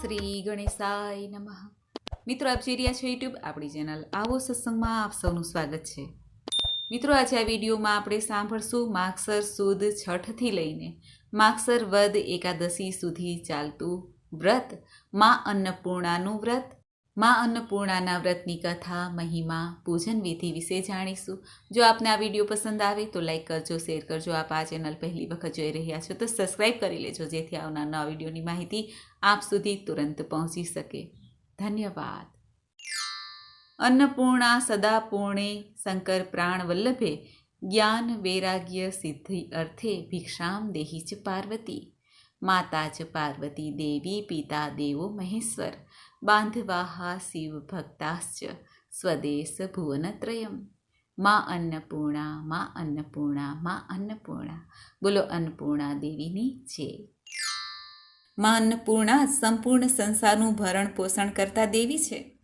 શ્રી ગણેશાય નમઃ. મિત્રો, આપ જોઈ રહ્યા છો યુટ્યુબ આપણી ચેનલ આવો સત્સંગમાં આપ સૌનું સ્વાગત છે. મિત્રો, આજે આ વિડીયોમાં આપણે સાંભળશું માગસર સુદ છઠથી લઈને માગસર વદ એકાદશી સુધી ચાલતું વ્રત, મા અન્નપૂર્ણાનું વ્રત માં અન્નપૂર્ણાના વ્રતની કથા, મહિમા, પૂજન વિધિ વિશે જાણીશું. જો આપને આ વીડિયો પસંદ આવે તો લાઈક કરજો, શેર કરજો. આપ આ ચેનલ પહેલી વખત જોઈ રહ્યા છો તો સબસ્ક્રાઈબ કરી લેજો, જેથી આવનાર નવા વિડીયોની માહિતી આપ સુધી તુરંત પહોંચી શકે. ધન્યવાદ. અન્નપૂર્ણા સદા પૂર્ણે શંકર પ્રાણ વલ્લભે જ્ઞાન વૈરાગ્ય સિદ્ધિ અર્થે ભિક્ષામ દેહી ચ પાર્વતી. માતા ચ પાર્વતી દેવી, પિતા દેવો મહેશ્વર. બાંધવાહા શિવ ભક્તાશ્ચ સ્વદેશ ભુવનત્રયમમાં અન્નપૂર્ણા માં અન્નપૂર્ણા માં અન્નપૂર્ણા બોલો અન્નપૂર્ણા દેવીની જય માં અન્નપૂર્ણા સંપૂર્ણ સંસારનું ભરણ પોષણ કરતા દેવી છે।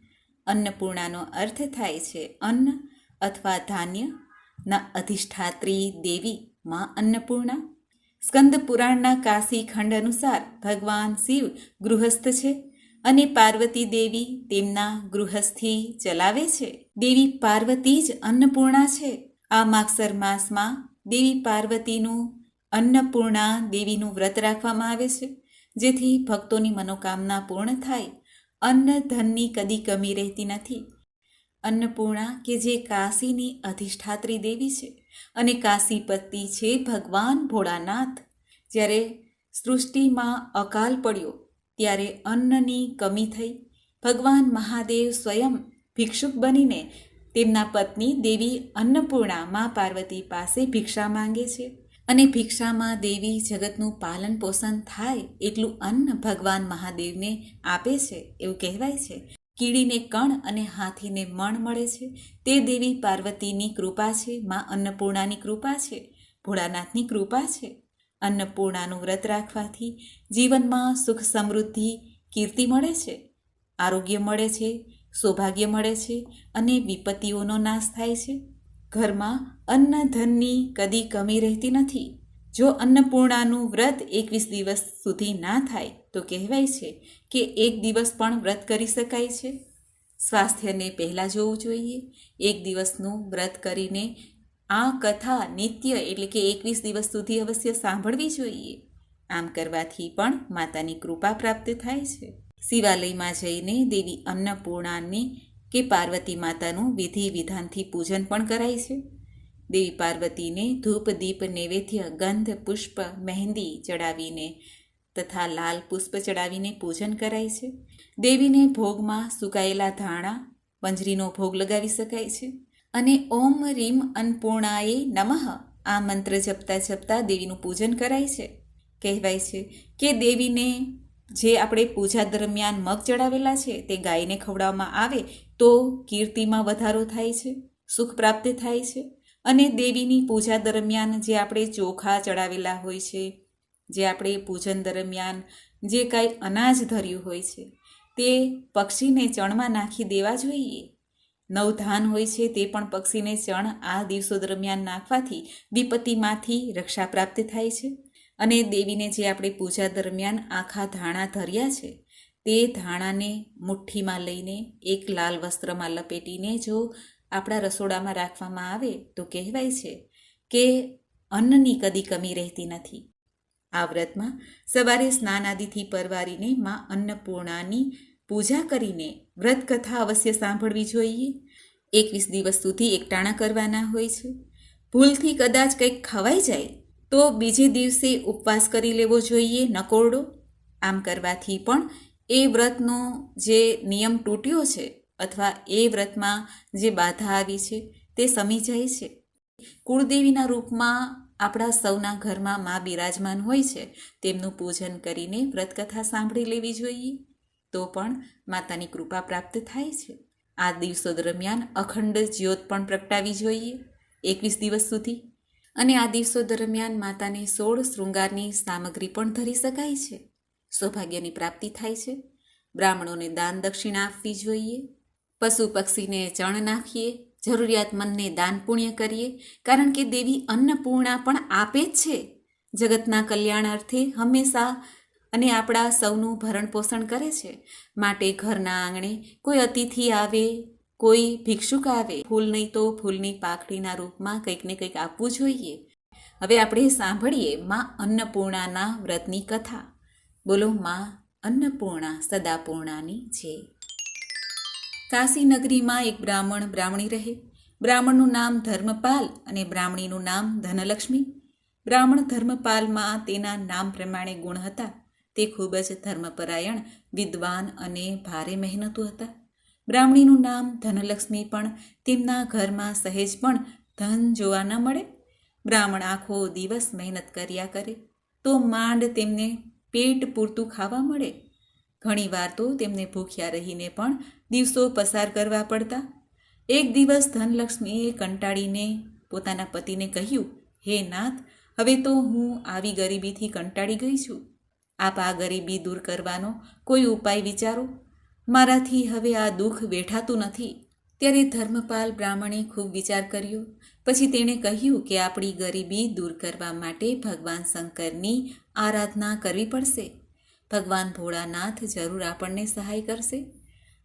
અન્નપૂર્ણાનો અર્થ થાય છે અન્ન અથવા ધાન્ય। ના અધિષ્ઠાત્રી દેવી માં અન્નપૂર્ણા સ્કંદ પુરાણના કાશી ખંડ અનુસાર ભગવાન શિવ ગૃહસ્થ છે। અને પાર્વતી દેવી તેમના ગૃહસ્થી ચલાવે છે. દેવી પાર્વતી જ અન્નપૂર્ણા છે. આ માગસર માસમાં દેવી પાર્વતીનું અન્નપૂર્ણા દેવીનું વ્રત રાખવામાં આવે છે, જેથી ભક્તોની મનોકામના પૂર્ણ થાય. અન્ન ધનની કદી કમી રહેતી નથી. અન્નપૂર્ણા કે જે કાશીની અધિષ્ઠાત્રી દેવી છે અને કાશીપતિ છે ભગવાન ભોળાનાથ. જ્યારે સૃષ્ટિમાં અકાલ પડ્યો ત્યારે અન્નની કમી થઈ. ભગવાન મહાદેવ સ્વયં ભિક્ષુક બનીને તેમના પત્ની દેવી અન્નપૂર્ણા મા પાર્વતી પાસે ભિક્ષા માંગે છે અને ભિક્ષામાં દેવી જગતનું પાલન પોષણ થાય એટલું અન્ન ભગવાન મહાદેવને આપે છે એવું કહેવાય છે. કીડીને કણ અને હાથીને મણ મળે છે. તે દેવી પાર્વતીની કૃપા છે, મા અન્નપૂર્ણાની કૃપા છે, ભોળાનાથની કૃપા છે. અન્નપૂર્ણાનું વ્રત રાખવાથી જીવનમાં સુખ સમૃદ્ધિ, કીર્તિ મળે છે, આરોગ્ય મળે છે, સૌભાગ્ય મળે છે અને વિપત્તિઓનો નાશ થાય છે. ઘરમાં અન્ન ધનની કદી કમી રહેતી નથી. જો અન્નપૂર્ણાનું વ્રત એકવીસ દિવસ સુધી ના થાય, તો કહેવાય છે કે એક દિવસ પણ વ્રત કરી શકાય છે. સ્વાસ્થ્યને પહેલાં જોવું જોઈએ. એક દિવસનું વ્રત કરીને આ કથા નિત્ય એટલે કે એકવીસ દિવસ સુધી અવશ્ય સાંભળવી જોઈએ. આમ કરવાથી પણ માતાની કૃપા પ્રાપ્ત થાય છે. શિવાલયમાં જઈને દેવી અન્નપૂર્ણાની કે પાર્વતી માતાનું વિધિ વિધાનથી પૂજન પણ કરાય છે. દેવી પાર્વતીને ધૂપ, દીપ, નૈવેદ્ય, ગંધ, પુષ્પ, મહેંદી ચડાવીને તથા લાલ પુષ્પ ચડાવીને પૂજન કરાય છે. દેવીને ભોગમાં સુકાયેલા ધાણા પંજરીનો ભોગ લગાવી શકાય છે. અને ઓમ રીમ અન્નપૂર્ણાએ નમઃ. આ મંત્ર જપતા જપતા દેવીનું પૂજન કરાય છે. કહેવાય છે કે દેવીને જે આપણે પૂજા દરમિયાન મગ ચડાવેલા છે તે ગાયને ખવડાવવામાં આવે તો કીર્તિમાં વધારો થાય છે, સુખ પ્રાપ્ત થાય છે અને દેવીની પૂજા દરમિયાન જે આપણે ચોખા ચડાવેલા હોય છે, જે આપણે પૂજન દરમિયાન જે કાંઈ અનાજ ધર્યું હોય છે તે પક્ષીને ચણમાં નાખી દેવા જોઈએ. નવધાન હોય છે તે પણ પક્ષીને ચણ આ દિવસો દરમિયાન નાખવાથી વિપત્તિમાંથી રક્ષા પ્રાપ્ત થાય છે. અને દેવીને જે આપણે પૂજા દરમિયાન આખા ધાણા ધર્યા છે, તે ધાણાને મુઠ્ઠીમાં લઈને, એક લાલ વસ્ત્રમાં લપેટીને જો આપણા રસોડામાં રાખવામાં આવે, તો કહેવાય છે કે અન્નની કદી કમી રહેતી નથી. આ વ્રતમાં સવારે સ્નાન આદિથી પરવારીને માં અન્નપૂર્ણાની પૂજા કરીને વ્રત કથા અવશ્ય સાંભળવી જોઈએ. એકવીસ દિવસ સુધી એકટાણા કરવાના હોય છે. ભૂલથી કદાચ કંઈક ખવાઈ જાય, તો બીજે દિવસે ઉપવાસ કરી લેવો જોઈએ નકોરડો. આમ કરવાથી પણ એ વ્રતનો જે નિયમ તૂટ્યો છે અથવા એ વ્રતમાં જે બાધા આવી છે તે સમી જાય છે. કુળદેવીના રૂપમાં આપણા સૌના ઘરમાં મા બિરાજમાન હોય છે, તેમનું પૂજન કરીને વ્રતકથા સાંભળી લેવી જોઈએ. તો પણ માતાની કૃપા પ્રાપ્ત થાય છે. આ દિવસો દરમિયાન અખંડ જ્યોત પણ પ્રગટાવી જોઈએ એકવીસ દિવસ સુધી. અને આ દિવસો દરમિયાન માતાને સોળ શૃંગારની સામગ્રી પણ ધરી શકાય છે. સૌભાગ્યની પ્રાપ્તિ થાય છે. બ્રાહ્મણોને દાન દક્ષિણા આપવી જોઈએ. પશુ પક્ષીને ચણ નાખીએ. જરૂરિયાતમંદને દાન પુણ્ય કરીએ. કારણ કે દેવી અન્નપૂર્ણા પણ આપે જ છે. જગતના કલ્યાણ અર્થે હંમેશા અને આપણા સૌનું ભરણ પોષણ કરે છે. માટે ઘરના આંગણે કોઈ અતિથિ આવે, કોઈ ભિક્ષુક આવે, ફૂલ નહીં તો ફૂલની પાખડીના રૂપમાં કંઈક ને કંઈક આપવું જોઈએ. હવે આપણે સાંભળીએ માં અન્નપૂર્ણાના વ્રતની કથા. બોલો માં અન્નપૂર્ણા સદાપૂર્ણાની છે કાશી નગરીમાં એક બ્રાહ્મણ બ્રાહ્મણી રહે. બ્રાહ્મણનું નામ ધર્મપાલ અને બ્રાહ્મણીનું નામ ધનલક્ષ્મી. બ્રાહ્મણ ધર્મપાલમાં તેના નામ પ્રમાણે ગુણ હતા. તે ખૂબ જ ધર્મપરાયણ, વિદ્વાન અને ભારે મહેનતુ હતા. બ્રાહ્મણીનું નામ ધનલક્ષ્મી પણ તેમના ઘરમાં સહેજ પણ ધન જોવા ન મળે. બ્રાહ્મણ આખો દિવસ મહેનત કર્યા કરે, તો માંડ તેમને પેટ પૂરતું ખાવા મળે. ઘણીવાર તો તેમને ભૂખ્યા રહીને પણ દિવસો પસાર કરવા પડતા. એક દિવસ ધનલક્ષ્મીએ કંટાળીને પોતાના પતિને કહ્યું, હે નાથ, હવે તો હું આવી ગરીબીથી કંટાળી ગઈ છું. આપ આ ગરીબી દૂર કરવાનો કોઈ ઉપાય વિચારો? મારાથી હવે આ દુઃખ વેઠાતું નથી. ત્યારે ધર્મપાલ બ્રાહ્મણે ખૂબ વિચાર કર્યો. પછી તેણે કહ્યું કે આપણી ગરીબી દૂર કરવા માટે ભગવાન શંકરની આરાધના કરવી પડશે. ભગવાન ભોળાનાથ જરૂર આપણને સહાય કરશે.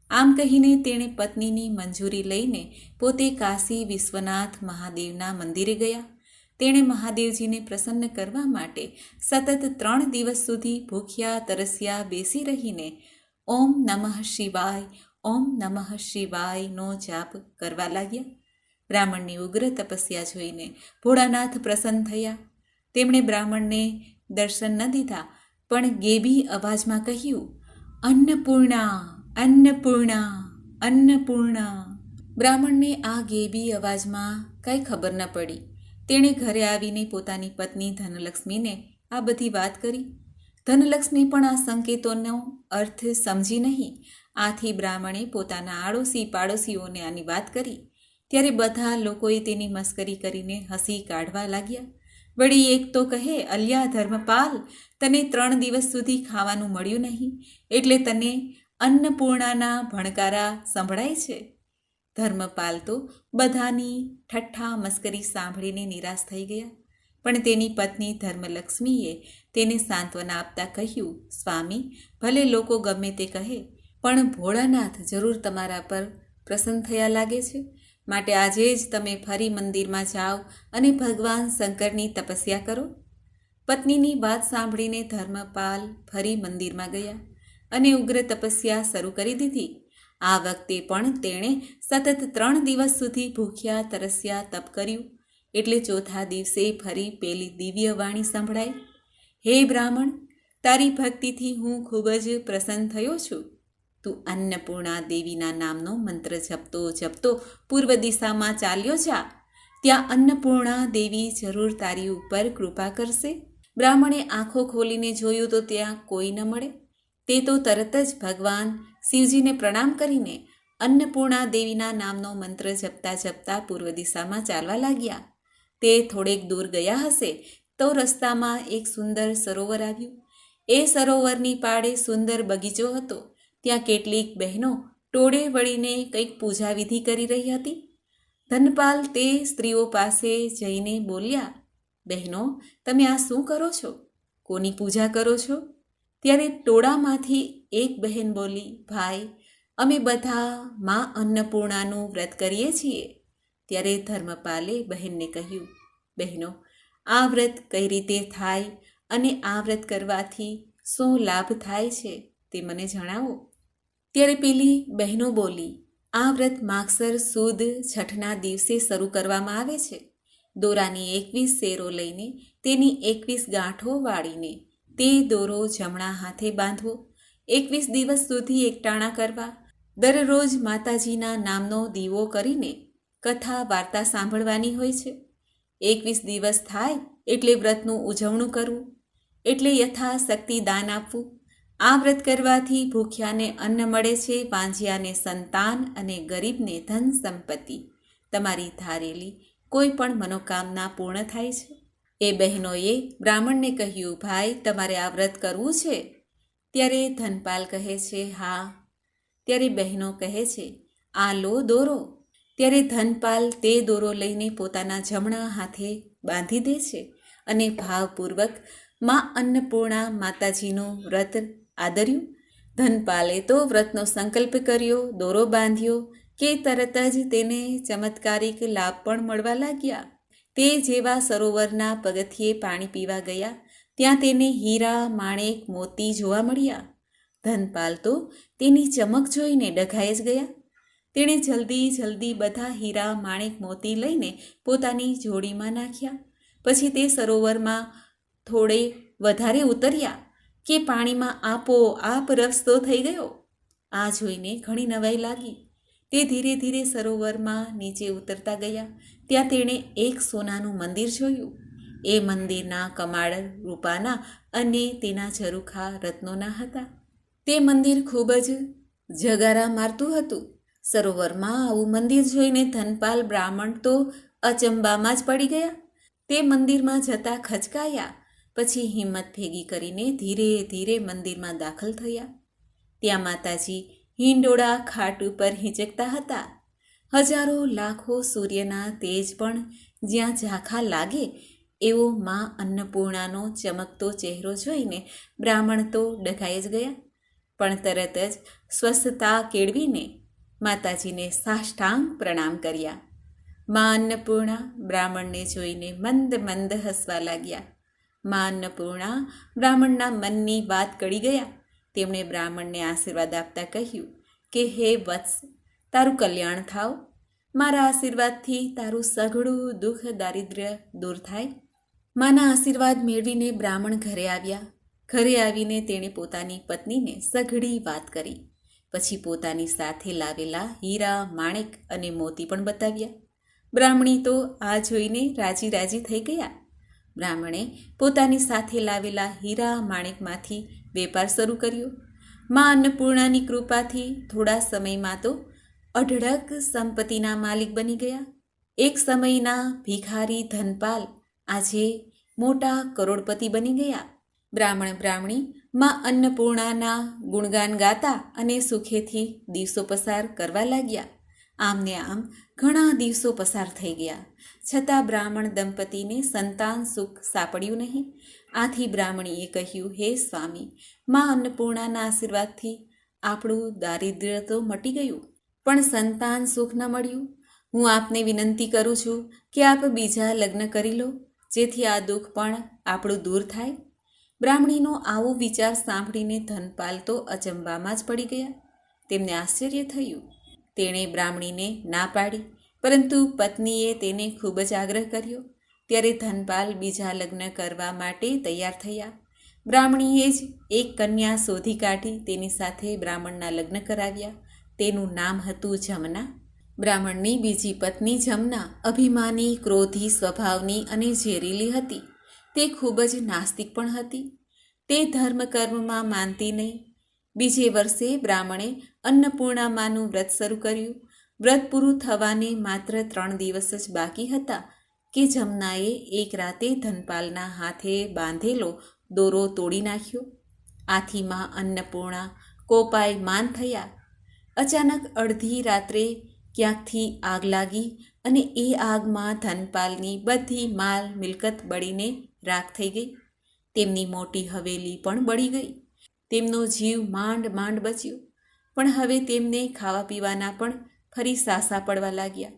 આમ કહીને તેણે પત્નીની મંજૂરી લઈને પોતે કાશી વિશ્વનાથ મહાદેવના મંદિરે ગયા. તેણે મહાદેવજીને પ્રસન્ન કરવા માટે સતત ત્રણ દિવસ સુધી ભૂખ્યા, તરસ્યા, બેસી રહીને ઓમ નમઃ શિવાય, ઓમ નમઃ શિવાયનો જાપ કરવા લાગ્યા. બ્રાહ્મણની ઉગ્ર તપસ્યા જોઈને ભોળાનાથ પ્રસન્ન થયા. તેમણે બ્રાહ્મણને દર્શન ન દીધા, પણ ગેબી અવાજમાં કહ્યું, અન્નપૂર્ણા અન્નપૂર્ણા અન્નપૂર્ણા. બ્રાહ્મણને આ ગેબી અવાજમાં કાંઈ ખબર ન પડી. તેણે ઘરે આવીને પોતાની પત્ની ધનલક્ષ્મીને આ બધી વાત કરી. ધનલક્ષ્મી પણ આ સંકેતોનો અર્થ સમજી નહીં. આથી બ્રાહ્મણે પોતાના આડોશી પાડોશીઓને આની વાત કરી. ત્યારે બધા લોકોએ તેની મસ્કરી કરીને હસી કાઢવા લાગ્યા. વળી એક તો કહે, અલ્યા ધર્મપાલ, તને ત્રણ દિવસ સુધી ખાવાનું મળ્યું નહીં. એટલે તને અન્નપૂર્ણાના ભણકારા સંભળાય છે. ધર્મપાલ તો બધાની ઠઠ્ઠા મસ્કરી સાંભળીને નિરાશ થઈ ગયા. પણ તેની પત્ની ધર્મલક્ષ્મીએ તેને સાંત્વના આપતા કહ્યું, સ્વામી, ભલે લોકો ગમે તે કહે, પણ ભોળાનાથ જરૂર તમારા પર પ્રસન્ન થયા લાગે છે. માટે આજે જ તમે ફરી મંદિરમાં જાઓ અને ભગવાન શંકરની તપસ્યા કરો. પત્નીની વાત સાંભળીને ધર્મપાલ ફરી મંદિરમાં ગયા અને ઉગ્ર તપસ્યા શરૂ કરી દીધી. આ વખતે પણ તેણે સતત ત્રણ દિવસ સુધી ભૂખ્યા, તરસ્યા, તપ કર્યું. એટલે ચોથા દિવસે ફરી પેલી દિવ્ય વાણી સંભળાઈ. હે બ્રાહ્મણ, તારી ભક્તિથી હું ખૂબ જ પ્રસન્ન થયો છું. તું અન્નપૂર્ણા દેવીના નામનો મંત્ર જપતો જપતો પૂર્વ દિશામાં ચાલ્યો જા. ત્યાં અન્નપૂર્ણા દેવી જરૂર તારી ઉપર કૃપા કરશે. બ્રાહ્મણે આંખો ખોલીને જોયું તો ત્યાં કોઈ ન મળે. તે તો તરત જ ભગવાન શિવજીને પ્રણામ કરીને અન્નપૂર્ણા દેવીના નામનો મંત્ર જપતા જપતા પૂર્વ દિશામાં ચાલવા લાગ્યા. તે થોડેક દૂર ગયા હશે તો રસ્તામાં એક સુંદર સરોવર આવ્યું. એ સરોવરની પાળે સુંદર બગીચો હતો. ત્યાં કેટલીક બહેનો ટોળે વળીને કંઈક પૂજા વિધિ કરી રહી હતી. ધનપાલ તે સ્ત્રીઓ પાસે જઈને બોલ્યા, બહેનો, તમે આ શું કરો છો? કોની પૂજા કરો છો? ત્યારે ટોળામાંથી એક બહેન બોલી, ભાઈ, અમે બધા માં અન્નપૂર્ણાનું વ્રત કરીએ છીએ. ત્યારે ધર્મપાલે બહેનને કહ્યું, બહેનો, આ વ્રત કઈ રીતે થાય અને આ વ્રત કરવાથી શું લાભ થાય છે તે મને જણાવો. ત્યારે પેલી બહેનો બોલી, આ વ્રત માગસર સુદ છઠના દિવસે શરૂ કરવામાં આવે છે. દોરાની એકવીસ શેરો લઈને તેની એકવીસ ગાંઠો વાળીને તે દોરો જમણા હાથે બાંધવો. એકવીસ દિવસ સુધી એકટાણા કરવા. દરરોજ માતાજીના નામનો દીવો કરીને કથા વાર્તા સાંભળવાની હોય છે. એકવીસ દિવસ થાય એટલે વ્રતનું ઉજવણું કરવું. એટલે યથાશક્તિ દાન આપવું. આ વ્રત કરવાથી ભૂખ્યાને અન્ન મળે છે, વાંજિયાને સંતાન અને ગરીબને ધન સંપત્તિ. તમારી ધારેલી કોઈ પણ મનોકામના પૂર્ણ થાય છે. એ બહેનોએ બ્રાહ્મણને કહ્યું, ભાઈ, તમારે આ વ્રત કરવું છે? ત્યારે ધનપાલ કહે છે, હા. ત્યારે બહેનો કહે છે, આ લો દોરો. ત્યારે ધનપાલ તે દોરો લઈને પોતાના જમણા હાથે બાંધી દે છે અને ભાવપૂર્વકમાં અન્નપૂર્ણા માતાજીનું વ્રત આદર્યું. ધનપાલે તો વ્રતનો સંકલ્પ કર્યો, દોરો બાંધ્યો, કે તરત જ તેને ચમત્કારિક લાભ પણ મળવા લાગ્યા. તે જેવા સરોવરના પગથિયે પાણી પીવા ગયા, ત્યાં તેને હીરા, માણેક, મોતી જોવા મળ્યા. ધનપાલ તો તેની ચમક જોઈને ડઘાઈ જ ગયા. તેણે જલ્દી જલ્દી બધા હીરા, માણેક, મોતી લઈને પોતાની જોડીમાં નાખ્યા. પછી તે સરોવરમાં થોડે વધારે ઉતર્યા કે પાણીમાં આપો આપ રસ્તો થઈ ગયો. આ જોઈને ઘણી નવાઈ લાગી. તે ધીરે ધીરે સરોવરમાં નીચે ઉતરતા ગયા. ત્યાં તેણે એક સોનાનું મંદિર જોયું. એ મંદિરના કમાડ રૂપાના અને તેના ઝરૂખા રત્નોના હતા. તે મંદિર ખૂબ જ જગારા મારતું હતું. સરોવરમાં આવું મંદિર જોઈને ધનપાલ બ્રાહ્મણ તો અચંબામાં જ પડી ગયા. તે મંદિરમાં જતા ખચકાયા. પછી હિંમત ભેગી કરીને ધીરે ધીરે મંદિરમાં દાખલ થયા. ત્યાં માતાજી હિંડોળા ખાટ ઉપર હિંચકતા હતા. હજારો લાખો સૂર્યના તેજ પણ જ્યાં ઝાંખા લાગે એવો મા અન્નપૂર્ણાનો ચમકતો ચહેરો જોઈને બ્રાહ્મણ તો ડઘાઈ જ ગયા. પણ તરત જ સ્વસ્થતા કેળવીને માતાજીને સાષ્ટાંગ પ્રણામ કર્યા. મા અન્નપૂર્ણા બ્રાહ્મણને જોઈને મંદ મંદ હસવા લાગ્યા. મા અન્નપૂર્ણા બ્રાહ્મણના મનની વાત કળી ગયા. તેમણે બ્રાહ્મણને આશીર્વાદ આપતા કહ્યું કે, હે વત્સ, તારું કલ્યાણ થાવ. મારા આશીર્વાદથી તારું સઘળું દુઃખ દારિદ્ર્ય દૂર થાય. માના આશીર્વાદ મેળવીને બ્રાહ્મણ ઘરે આવ્યા. ઘરે આવીને તેણે પોતાની પત્નીને સઘળી વાત કરી. પછી પોતાની સાથે લાવેલા હીરા, માણેક અને મોતી પણ બતાવ્યા. બ્રાહ્મણી તો આ જોઈને રાજી રાજી થઈ ગયા. બ્રાહ્મણે પોતાની સાથે લાવેલા હીરા, માણેકમાંથી વેપાર શરૂ કર્યો. મા અન્નપૂર્ણાની કૃપાથી થોડા સમયમાં તો અઢળક સંપત્તિના માલિક બની ગયા. એક સમયના ભિખારી ધનપાલ આજે મોટા કરોડપતિ બની ગયા. બ્રાહ્મણ બ્રાહ્મણી માં અન્નપૂર્ણાના ગુણગાન ગાતા અને સુખેથી દિવસો પસાર કરવા લાગ્યા. આમને આમ ઘણા દિવસો પસાર થઈ ગયા. છતાં બ્રાહ્મણ દંપતીને સંતાન સુખ સાંપડ્યું નહીં. આથી બ્રાહ્મણીએ કહ્યું, હે સ્વામી, માં અન્નપૂર્ણાના આશીર્વાદથી આપણું દારિદ્ર્ય તો મટી ગયું, પણ સંતાન સુખ ન મળ્યું. હું આપને વિનંતી કરું છું કે આપ બીજા લગ્ન કરી લો, જેથી આ દુઃખ પણ આપણું દૂર થાય. બ્રાહ્મણીનો આવો વિચાર સાંભળીને ધનપાલ તો અચંબામાં જ પડી ગયા. તેમને આશ્ચર્ય થયું. તેણે બ્રાહ્મણીને ના પાડી, પરંતુ પત્નીએ તેને ખૂબ જ આગ્રહ કર્યો. ત્યારે ધનપાલ બીજા લગ્ન કરવા માટે તૈયાર થયા. બ્રાહ્મણીએ જ એક કન્યા શોધી કાઢી તેની સાથે બ્રાહ્મણના લગ્ન કરાવ્યા. તેનું નામ હતું જમના. બ્રાહ્મણની બીજી પત્ની જમના અભિમાની, ક્રોધી, સ્વભાવની અને ઝેરીલી હતી. તે ખૂબ જ નાસ્તિક પણ હતી. તે ધર્મ કર્મમાં માનતી નહીં. બીજે વર્ષે બ્રાહ્મણે અન્નપૂર્ણામાનું વ્રત શરૂ કર્યું. વ્રત પૂરું થવાને માત્ર ત્રણ દિવસ જ બાકી હતા. કે જમનાએ એક રાતે ધનપાલના હાથે બાંધેલો દોરો તોડી નાખ્યો. આથી માં અન્નપૂર્ણા કોપાય માન થયા. અચાનક અડધી રાત્રે ક્યાંકથી આગ લાગી અને એ આગમાં ધનપાલની બધી માલ મિલકત બળીને રાખ થઈ ગઈ. તેમની મોટી હવેલી પણ બળી ગઈ. તેમનો જીવ માંડ માંડ બચ્યો. પણ હવે તેમને ખાવા પીવાના પણ ફરી સાસા પડવા લાગ્યા.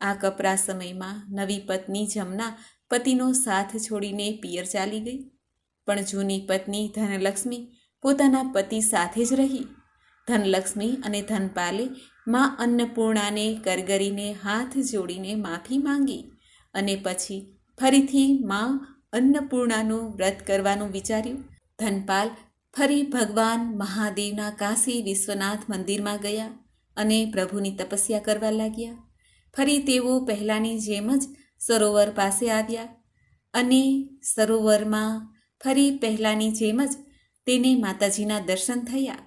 આ કપરા સમયમાં નવી પત્ની જમના પતિનો સાથ છોડીને પિયર ચાલી ગઈ. પણ જૂની પત્ની ધનલક્ષ્મી પોતાના પતિ સાથે જ રહી. ધનલક્ષ્મી અને ધનપાલે મા અન્નપૂર્ણાને કરગરીને હાથ જોડીને માફી માંગી અને પછી ફરીથી મા અન્નપૂર્ણાનું વ્રત કરવાનું વિચાર્યું. ધનપાલ ફરી ભગવાન મહાદેવના કાશી વિશ્વનાથ મંદિરમાં ગયા અને પ્રભુની તપસ્યા કરવા લાગ્યા. ફરી તેઓ પહેલાંની જેમ જ સરોવર પાસે આવ્યા અને સરોવરમાં ફરી પહેલાંની જેમ જ તેને માતાજીના દર્શન થયા.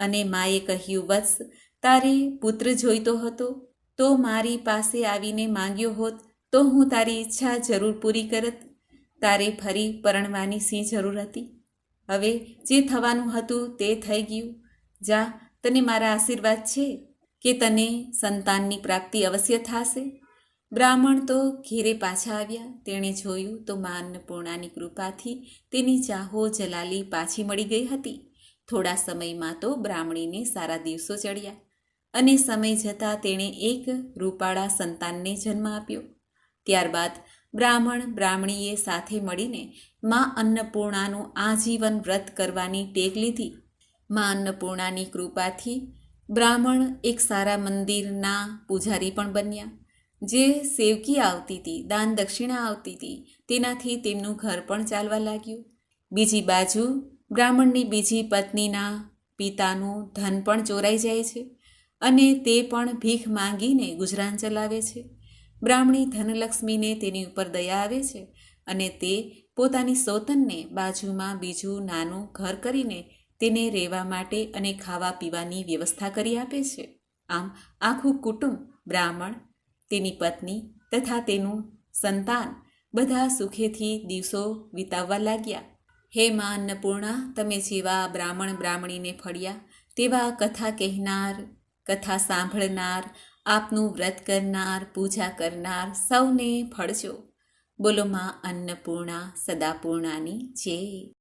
અને માએ કહ્યું વત્સ તારે પુત્ર જોઈતો હતો. તો મારી પાસે આવીને માંગ્યો હોત તો હું તારી ઈચ્છા જરૂર પૂરી કરત. તારે ફરી પરણવાની સિંહ જરૂર હતી? હવે જે થવાનું હતું તે થઈ ગયું. જા, તને મારા આશીર્વાદ છે. કે તને સંતાનની પ્રાપ્તિ અવશ્ય થશે? બ્રાહ્મણ તો ઘેરે પાછા આવ્યા. તેણે જોયું તો મા અન્નપૂર્ણાની કૃપાથી તેની ચાહો જલાલી પાછી મળી ગઈ હતી. થોડા સમયમાં તો બ્રાહ્મણીને સારા દિવસો ચડ્યા અને સમય જતાં તેણે એક રૂપાળા સંતાનને જન્મ આપ્યો. ત્યારબાદ બ્રાહ્મણ બ્રાહ્મણીએ સાથે મળીને મા અન્નપૂર્ણાનું આજીવન વ્રત કરવાની ટેક લીધી. મા અન્નપૂર્ણાની કૃપાથી બ્રાહ્મણ એક સારા મંદિરના પૂજારી પણ બન્યા. જે સેવકી આવતી હતી, દાન દક્ષિણા આવતી હતી, તેનાથી તેમનું ઘર પણ ચાલવા લાગ્યું. બીજી બાજુ બ્રાહ્મણની બીજી પત્નીના પિતાનું ધન પણ ચોરાઈ જાય છે અને તે પણ ભીખ માંગીને ગુજરાન ચલાવે છે. બ્રાહ્મણી ધનલક્ષ્મીને તેની ઉપર દયા આવે છે અને તે પોતાની સોતનને બાજુમાં બીજું નાનું ઘર કરીને તેને રહેવા માટે અને ખાવા પીવાની વ્યવસ્થા કરી આપે છે. આમ આખું કુટુંબ બ્રાહ્મણ, તેની પત્ની તથા તેનું સંતાન બધા સુખેથી દિવસો વિતાવવા લાગ્યા. હે મા અન્નપૂર્ણા, તમે જેવા બ્રાહ્મણ બ્રાહ્મણીને ફળ્યા, તેવા કથા કહેનાર, કથા સાંભળનાર, આપનું વ્રત કરનાર, પૂજા કરનાર સૌને ફળજો. બોલો માં અન્નપૂર્ણા, સદાપૂર્ણાની જય.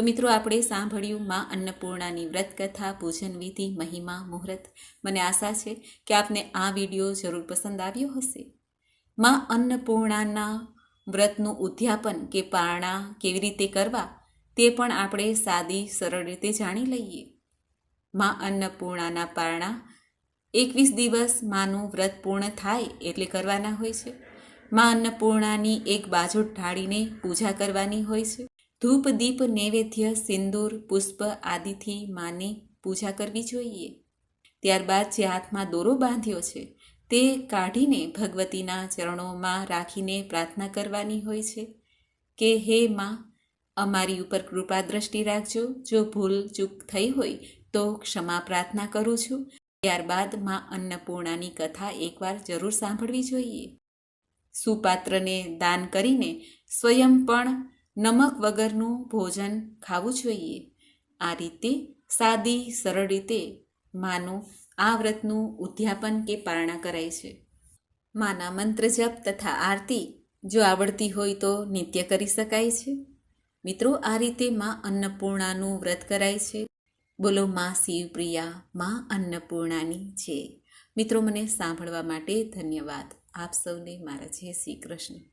તો મિત્રો, આપણે સાંભળ્યું માં અન્નપૂર્ણાની વ્રત કથા પૂજન વિધિ, મહિમા, મુહૂર્ત. મને આશા છે કે આપને આ વીડિયો જરૂર પસંદ આવ્યો હશે. માં અન્નપૂર્ણાના વ્રતનું ઉદ્યાપન કે પારણા કેવી રીતે કરવા, તે પણ આપણે સાદી, સરળ રીતે જાણી લઈએ. માં અન્નપૂર્ણાના પારણા એકવીસ દિવસ માનું વ્રત પૂર્ણ થાય એટલે કરવાના હોય છે. માં અન્નપૂર્ણાની એક બાજુ ઢાળીને પૂજા કરવાની હોય છે. ધૂપ, દીપ, નૈવેદ્ય, સિંદૂર, પુષ્પ આદિથી માની પૂજા કરવી જોઈએ. ત્યારબાદ જે હાથમાં દોરો બાંધ્યો છે, તે કાઢીને ભગવતીના ચરણોમાં રાખીને પ્રાર્થના કરવાની હોય છે કે, હે માં, અમારી ઉપર કૃપા દ્રષ્ટિ રાખજો. જો ભૂલ, ચૂક થઈ હોય તો ક્ષમા પ્રાર્થના કરું છું. ત્યારબાદમાં અન્નપૂર્ણાની કથા એકવાર જરૂર સાંભળવી જોઈએ. સુપાત્રને દાન કરીને સ્વયં પણ નમક વગરનું ભોજન ખાવું જોઈએ. આ રીતે સાદી, સરળ રીતે માનું આ વ્રતનું ઉદ્યાપન કે પારણા કરાય છે. માના મંત્ર જપ તથા આરતી જો આવડતી હોય તો નિત્ય કરી શકાય છે. મિત્રો, આ રીતે માં અન્નપૂર્ણાનું વ્રત કરાય છે. બોલો, માં શિવપ્રિયા માં અન્નપૂર્ણાની છે મિત્રો, મને સાંભળવા માટે ધન્યવાદ. આપ સૌને મારા જય શ્રી કૃષ્ણ.